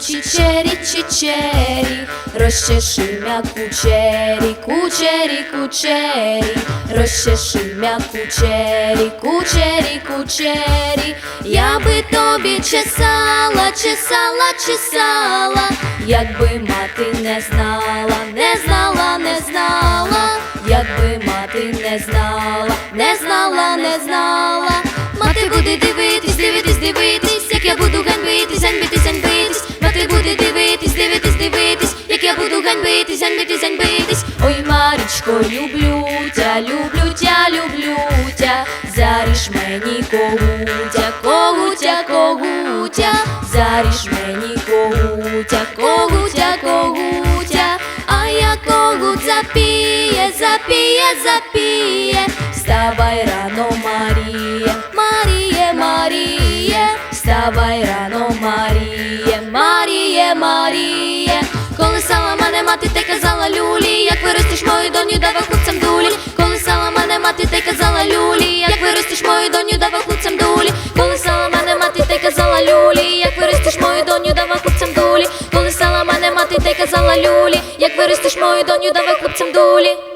чичері, чичері, розчеши м'я кучері, кучері, кучері, розчеши м'я кучері, кучері, кучері, я би тобі чесала, чесала, чесала, якби мати не знала, не знала, не знала, якби мати не знала, не знала, не знала. Буду ганьбитись, ганьбитись, ганьбитись. Ой, Марічко, люблю тя, люблю тя, люблю тя. Заріж мені когутя, когутя, когутя. Заріж мені когутя, когутя, когутя. А я когут запіє, запіє, запіє. Вставай рано, Маріє, Маріє, Маріє, вставай рано, Маріє, Маріє, Маріє. Доню, давай хлопцям дулі. Колисала мене мати, та й казала люлі, як виростеш мою доню, давай хлопцям дулі. Колисала мене мати, та й казала люлі, як виростеш мою доню, давай хлопцям дулі. Колисала мене мати, та й казала люлі, як виростеш мою доню, давай хлопцям дулі.